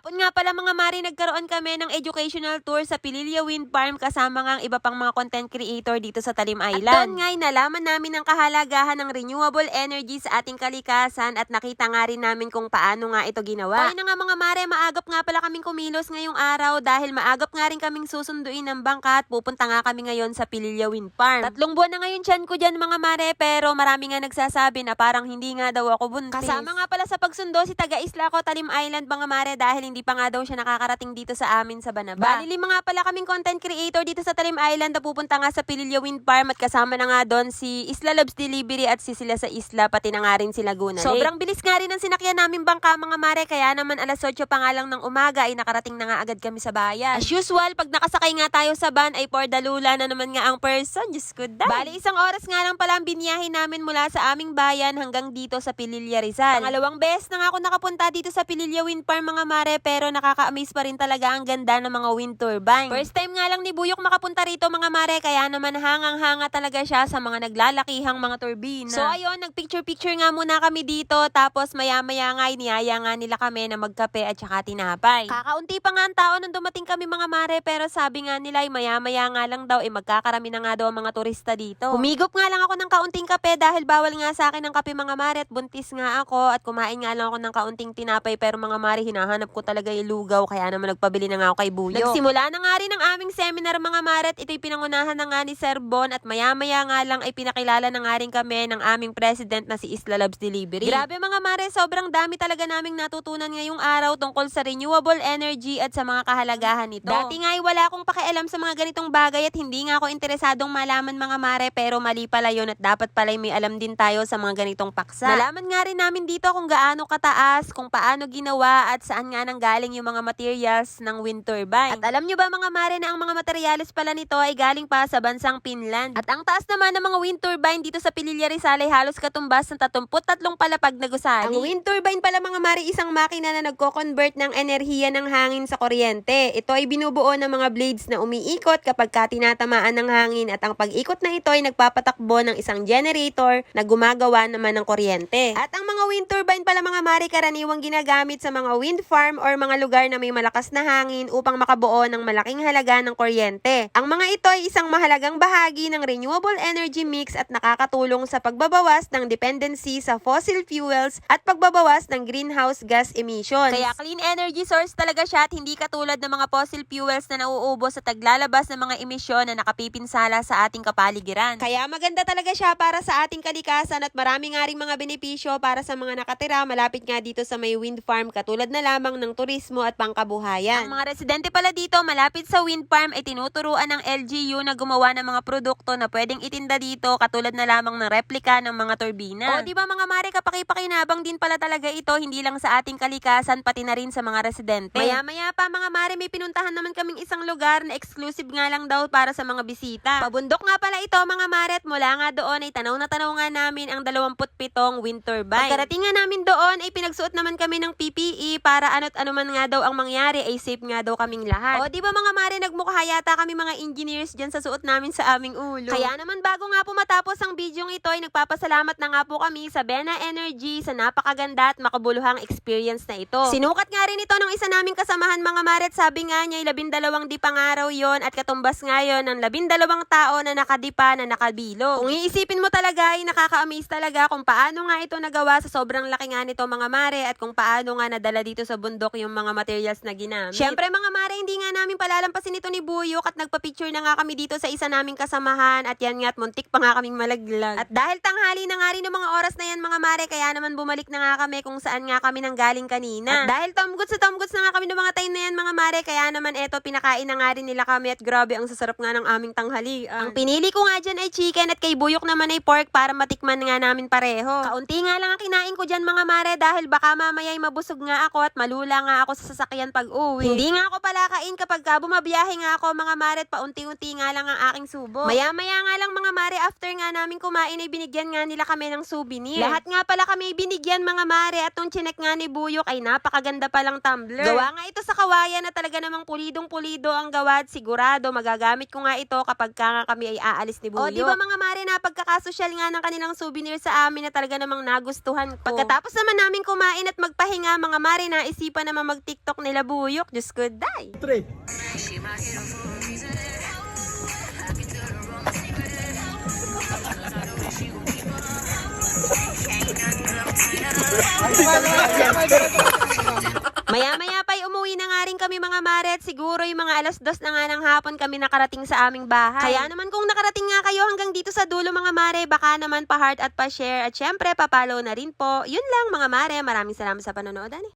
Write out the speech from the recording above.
Kahapon nga pala mga mari, nagkaroon kami ng educational tour sa Pililya Wind Farm kasama nga ang iba pang mga content creator dito sa Talim Island. At doon nga'y nalaman namin ang kahalagahan ng renewable energy sa ating kalikasan at nakita nga rin namin kung paano nga ito ginawa. Kaya na nga mga mare, maagap nga pala kaming kumilos ngayong araw dahil maagap nga rin kaming susunduin ng bangka at pupunta nga kami ngayon sa Pililya Wind Farm. Tatlong buwan na ngayon tiyan ko dyan mga mare pero marami nga nagsasabi na parang hindi nga daw ako buntis. Kasama nga pala sa pagsundo si taga Isla ko Talim Island mga mare dahil hindi pa nga daw siya nakakarating dito sa amin sa Banaba. Bali lima nga pala kaming content creator dito sa Talim Island na pupunta nga sa Pililya Wind Farm at kasama na nga doon si Isla Loves Delivery at si sila sa Isla pati na nga rin si Laguna Lake. Sobrang bilis nga rin ang sinakyan namin bangka mga mare kaya naman alas 8 pa nga lang ng umaga ay nakarating na nga agad kami sa bayan. As usual, pag nakasakay nga tayo sa van ay for dalula na naman nga ang person. Diyos ko dahil. Bali isang oras nga lang pala ang biniyahin namin mula sa aming bayan hanggang dito sa Pililya Rizal. Pangalawang beses na nga ako nakapunta dito sa Pililya Wind Farm mga mare pero nakaka-amaze pa rin talaga ang ganda ng mga wind turbine. First time nga lang ni Buyok makapunta rito mga mare kaya naman hangang-hanga talaga siya sa mga naglalakihang mga turbina. So ayun, nagpicture-picture nga muna kami dito tapos maya-maya nga iniyaya nga nila kami na magkape at saka tinapay. Kakaunti pa nga ang tao nung dumating kami mga mare pero sabi nga nila ay maya-maya nga lang daw ay magkakarami na nga daw ang mga turista dito. Humigop nga lang ako ng kaunting kape dahil bawal nga sa akin ang kape mga mare at buntis nga ako at kumain nga lang ako ng kaunting tinapay pero mga mare hinahanap ko talaga yung lugaw kaya naman nagpabili na nga ako kay Buyo. Nagsimula na nga rin ang aming seminar mga mare at ito'y pinangunahan na nga ni Sir Bon at maya-maya nga lang ay pinakilala na nga rin kami ng aming president na si Isla Loves Delivery. Grabe mga mare, sobrang dami talaga naming natutunan ngayong araw tungkol sa renewable energy at sa mga kahalagahan nito. Dati nga ay wala akong pakialam sa mga ganitong bagay at hindi nga ako interesadong malaman mga mare pero mali pala yun at dapat pala may alam din tayo sa mga ganitong paksa. Nalaman nga rin namin dito kung gaano kataas, kung paano ginawa at saan nga nanggaling yung mga materials ng wind turbine. At alam nyo ba mga mare na ang mga materials pala nito ay galing pa sa bansang Finland. At ang taas naman ng mga wind turbine dito sa Pililya Rizal ay halos katumbas ng 33 palapag na gusali. Ang wind turbine pala mga mare isang makina na nagko-convert ng enerhiya ng hangin sa kuryente. Ito ay binubuo ng mga blades na umiikot kapag ka tinatamaan ng hangin at ang pag-ikot na ito ay nagpapatakbo ng isang generator na gumagawa naman ng kuryente. At ang mga wind turbine pala mga mare karaniwang ginagamit sa mga wind farm or mga lugar na may malakas na hangin upang makabuo ng malaking halaga ng kuryente. Ang mga ito ay isang mahalagang bahagi ng renewable energy mix at nakakatulong sa pagbabawas ng dependency sa fossil fuels at pagbabawas ng greenhouse gas emissions. Kaya clean energy source talaga siya at hindi katulad ng mga fossil fuels na nauubos at naglalabas ng mga emisyon na nakapipinsala sa ating kapaligiran. Kaya maganda talaga siya para sa ating kalikasan at marami nga ring mga benepisyo para sa mga nakatira malapit nga dito sa may wind farm katulad na lamang ng turismo at pangkabuhayan. Ang mga residente pala dito malapit sa wind farm ay tinuturuan ng LGU na gumawa ng mga produkto na pwedeng itinda dito katulad na lamang ng replika ng mga turbina. O di ba mga mare kapakipakinabang din pala talaga ito hindi lang sa ating kalikasan pati na rin sa mga residente. Maya-maya pa mga mare may pinuntahan naman kaming isang lugar na exclusive nga lang daw para sa mga bisita. Pabundok nga pala ito mga mare at mula nga doon ay tanaw na tanaw nga namin ang 27 wind turbine. Pagkarating nga namin doon ay pinagsuot naman kami ng PPE para ano't ano man nga daw ang mangyari ay safe nga daw kaming lahat. O di ba mga mare nagmukha yata kami mga engineers dyan sa suot namin sa aming ulo. Kaya naman bago nga po matapos ang video ito ay nagpapasalamat na nga po kami sa Bena Energy sa napakaganda at makabuluhang experience na ito. Sinukat nga rin ito ng isa naming kasamahan mga mare at sabi nga niya ay labindalawang dipang araw yon at katumbas nga yon ng labindalawang tao na nakadipa na nakabilo. Kung iisipin mo talaga ay nakaka-amaze talaga kung paano nga ito nagawa sa sobrang laki nga nito mga mare at kung paano nga nadala dito sa bundok yung mga materials na ginamit. Syempre mga mare, hindi nga namin palalampasin ito ni Buyok at nagpa-picture na nga kami dito sa isa naming kasamahan at yan nga at muntik pa nga kaming malaglag. At dahil tanghali na nga rin ng mga oras na yan mga mare, kaya naman bumalik na nga kami kung saan nga kami nang galing kanina. At dahil tomgoods sa tomgoods na nga kami ng mga time na yan mga mare, kaya naman eto pinakain na nga rin nila kami at grabe ang sasarap nga ng aming tanghalian. Ang pinili ko nga dyan ay chicken at kay Buyok naman ay pork para matikman nga namin pareho. Kaunti nga lang ang kinain ko dyan mga mare dahil baka mamaya ay mabusog nga ako at malula nga ako sa sasakyan pag uwi. Hindi nga ako palakain kapag ka bumabiyahe nga ako mga mare at paunti-unti nga lang ang aking subo. Maya-maya nga lang mga mare after nga namin kumain ay binigyan nga nila kami ng souvenir. Lahat nga pala kami binigyan mga mare at nung chinek nga ni Buyok ay napakaganda palang tumbler. Gawa nga ito sa kawayan na talaga namang pulidong-pulido ang gawa at sigurado magagamit ko nga ito kapag ka nga kami ay aalis ni Buyo. O, di ba mga mare na pagkakasosyal nga ng kanilang souvenir sa amin na talaga namang nagustuhan ko. Pagkatapos naman namin kumain at magpahinga mga mare na isipan naman mag-tiktok nila Buyok. Diyos ko, day. Tre. Maya-maya pa'y umuwi na nga rin kami mga maret. Siguro yung mga alas dos na nga ng hapon kami nakarating sa aming bahay. Kaya naman kung nakarating nga kayo hanggang dito sa dulo mga mare, baka naman pa-heart at pa-share. At syempre, pa-follow na rin po. Yun lang mga mare. Maraming salamat sa panonood. Ani.